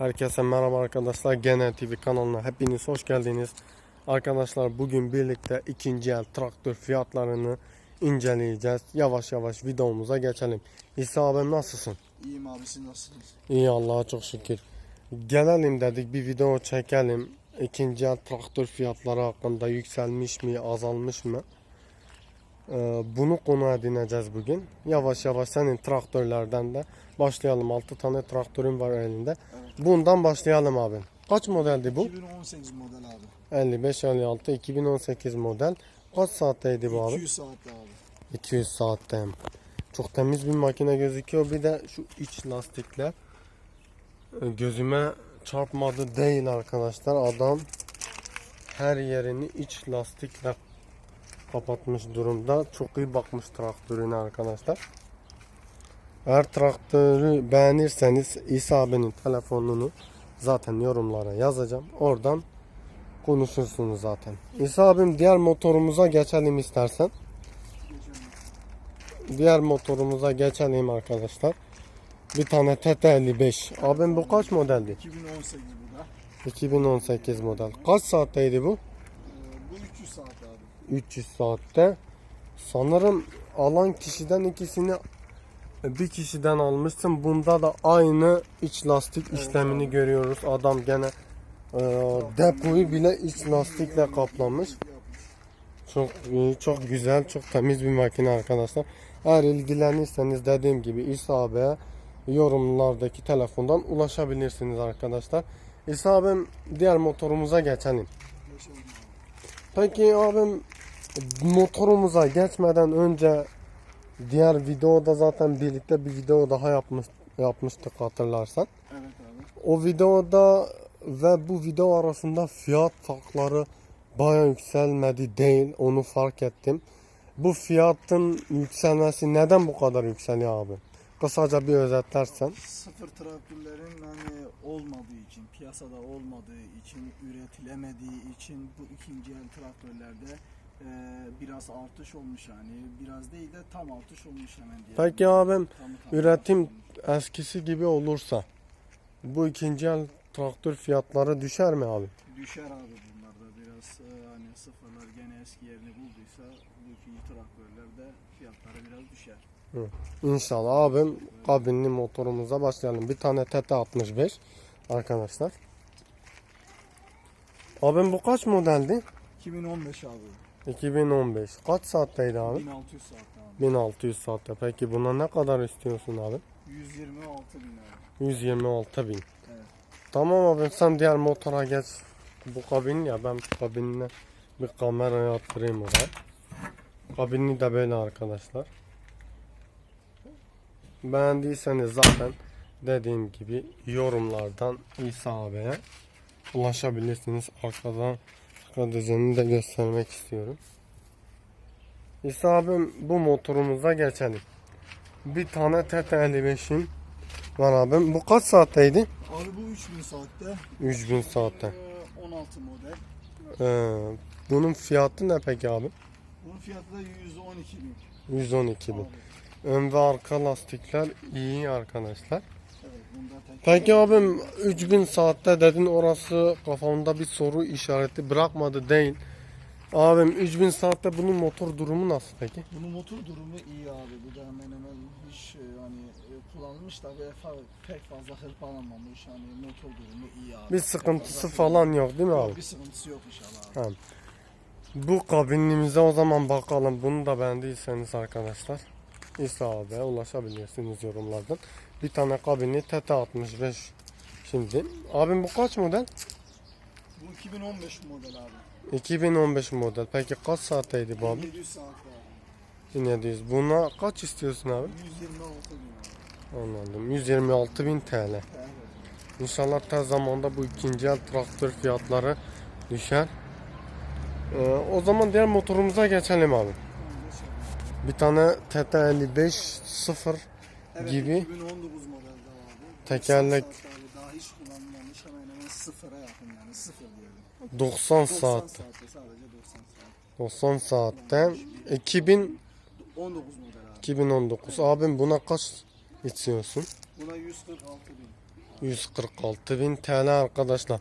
Herkese merhaba arkadaşlar. Gene TV kanalına hepiniz hoş geldiniz. Arkadaşlar bugün birlikte ikinci el traktör fiyatlarını inceleyeceğiz. Yavaş yavaş videomuza geçelim. İsa abim nasılsın? İyiyim abi siz nasılsınız? İyi Allah'a çok şükür. Gelelim dedik bir video çekelim. İkinci el traktör fiyatları hakkında yükselmiş mi, azalmış mı? Ee, bunu konu edineceğiz bugün. Yavaş yavaş senin traktörlerden de başlayalım. 6 tane traktörün var elinde. Evet. Bundan başlayalım abi. Kaç modeldi bu? 2018 model abi. 55 56 2018 model. Kaç saatteydi bu abi? 200 saatte abi. 200 saatte. Çok temiz bir makine gözüküyor. Bir de şu iç lastikler gözüme çarpmadı değil arkadaşlar. Adam her yerini iç lastikle kapatmış durumda. Çok iyi bakmış traktörüne arkadaşlar. Eğer traktörü beğenirseniz İsa abinin telefonunu zaten yorumlara yazacağım. Oradan konuşursunuz zaten. İsa abim diğer motorumuza geçelim istersen. Diğer motorumuza geçelim arkadaşlar. Bir tane TT55. Abim bu kaç modeldi? 2018 bu da. 2018 model. Kaç saatteydi bu? Ee, bu 300 saat. 300 saatte. Sanırım alan kişiden ikisini bir kişiden almıştım. Bunda da aynı iç lastik Evet işlemini görüyoruz. Adam gene e, depoyu bile iç lastikle kaplamış. Çok çok güzel, çok temiz bir makine arkadaşlar. Eğer ilgilenirseniz dediğim gibi İsa yorumlardaki telefondan ulaşabilirsiniz arkadaşlar. İsa abim diğer motorumuza geçelim. Peki abim motorumuza geçmeden önce diğer videoda zaten birlikte bir video daha yapmış, yapmıştık hatırlarsan. Evet abi. O videoda ve bu video arasında fiyat farkları baya yükselmedi değil onu fark ettim. Bu fiyatın yükselmesi neden bu kadar yükseliyor abi? Kısaca bir özetlersen. Sıfır traktörlerin hani olmadığı için, piyasada olmadığı için, üretilemediği için bu ikinci el traktörlerde biraz artış olmuş yani. Biraz değil de tam artış olmuş hemen diye. Peki abim Tam- tam üretim eskisi gibi olursa bu ikinci el traktör fiyatları düşer mi abi? Düşer abi bunlarda biraz e, hani sıfırlar gene eski yerini bulduysa bu ikinci traktörlerde fiyatları biraz düşer. İnşallah abim kabinli motorumuza başlayalım. Bir tane TT65 arkadaşlar. Abim bu kaç modeldi? 2015 abi. 2015. Kaç saatteydi abi? 1600 saat abi. 1600 saatte. Peki buna ne kadar istiyorsun abi? 126 bin abi. 126 bin. Evet. Tamam abi sen diğer motora geç. Bu kabin ya ben kabinine bir kamera attırayım oraya. Kabini de böyle arkadaşlar. Beğendiyseniz zaten dediğim gibi yorumlardan İsa abiye ulaşabilirsiniz. Arkadan arka düzenini de göstermek istiyorum. İsa abim bu motorumuza geçelim. Bir tane TT55'in var abim. Bu kaç saatteydi? Abi bu 3000 saatte. 3000 saatte. Ee, 16 model. Ee, bunun fiyatı ne peki abi? Bunun fiyatı da 112 bin. 112 bin. Abi. Ön ve arka lastikler iyi arkadaşlar. Peki abim 3000 saatte dedin orası kafamda bir soru işareti bırakmadı değil. Abim 3000 saatte bunun motor durumu nasıl peki? Bunun motor durumu iyi abi. Bu da hemen hemen hiç e, hani e, kullanılmış da fa- pek fazla hırpalanmamış. Hani motor durumu iyi abi. Bir sıkıntısı fazla- falan yok değil mi abi? Bir sıkıntısı yok inşallah abi. Ha. Bu kabinimize o zaman bakalım. Bunu da beğendiyseniz arkadaşlar İsa abiye ulaşabilirsiniz yorumlardan. Bir tane kabini TT 65 şimdi. Abim bu kaç model? Bu 2015 model abi. 2015 model. Peki kaç saatteydi bu abi? 700 saat abi. 1700. Buna kaç istiyorsun abi? 126 bin. Anladım. 126 bin TL. Evet. İnşallah tez zamanda bu ikinci el traktör fiyatları düşer. Ee, o zaman diğer motorumuza geçelim abi. Bir tane TT55 0 Evet, Gibi. 2019 modelde abi. Tekerlek. 90 saat abi, daha hiç kullanılmamış hemen hemen sıfıra yakın yani sıfır diyelim. 90 90 saat. saatte sadece 90 saat. 90 saatte 2000 19 model abi. 2019. Abim buna kaç istiyorsun? Buna 146 bin. 146 bin TL arkadaşlar.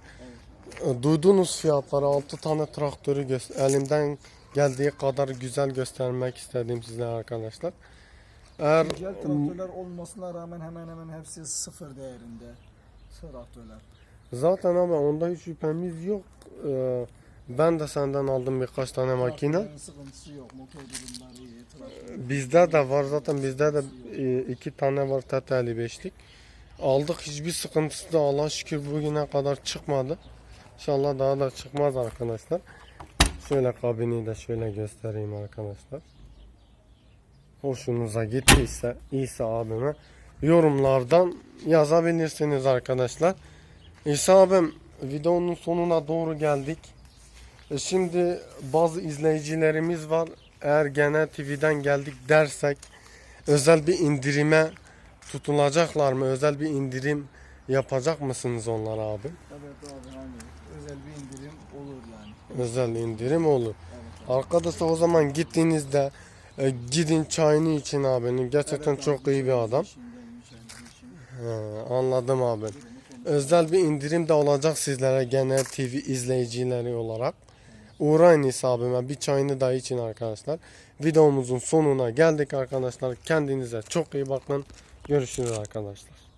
Evet. E, Duyduğunuz fiyatları 6 tane traktörü elimden geldiği kadar güzel göstermek istedim sizlere arkadaşlar. Eğer Güncel traktörler olmasına rağmen hemen hemen hepsi sıfır değerinde traktörler. zaten abi onda hiç şüphemiz yok. E, Ben de senden aldım birkaç tane makine. Sıkıntısı yok. Motor durumları iyi. Traktör. Bizde de var zaten bizde de e, iki tane var TT 55'lik. Aldık hiçbir sıkıntısı da Allah şükür bugüne kadar çıkmadı. İnşallah daha da çıkmaz arkadaşlar. Şöyle kabini de şöyle göstereyim arkadaşlar. Hoşunuza gittiyse iyisi abime yorumlardan yazabilirsiniz arkadaşlar. İsa abim videonun sonuna doğru geldik. E, Şimdi bazı izleyicilerimiz var. Eğer gene TV'den geldik dersek özel bir indirime tutulacaklar mı? Özel bir indirim yapacak mısınız onlara abi? Evet abi hani özel bir indirim olur yani. Özel indirim olur. Evet, Arkadaşlar o zaman gittiğinizde e, gidin çayını için abinin. Gerçekten Evet çok abi, iyi bir adam. He, anladım abi. Özel bir indirim de olacak sizlere genel TV izleyicileri olarak. Uğrayın İsa abime bir çayını da için arkadaşlar. Videomuzun sonuna geldik arkadaşlar. Kendinize çok iyi bakın. Görüşürüz arkadaşlar.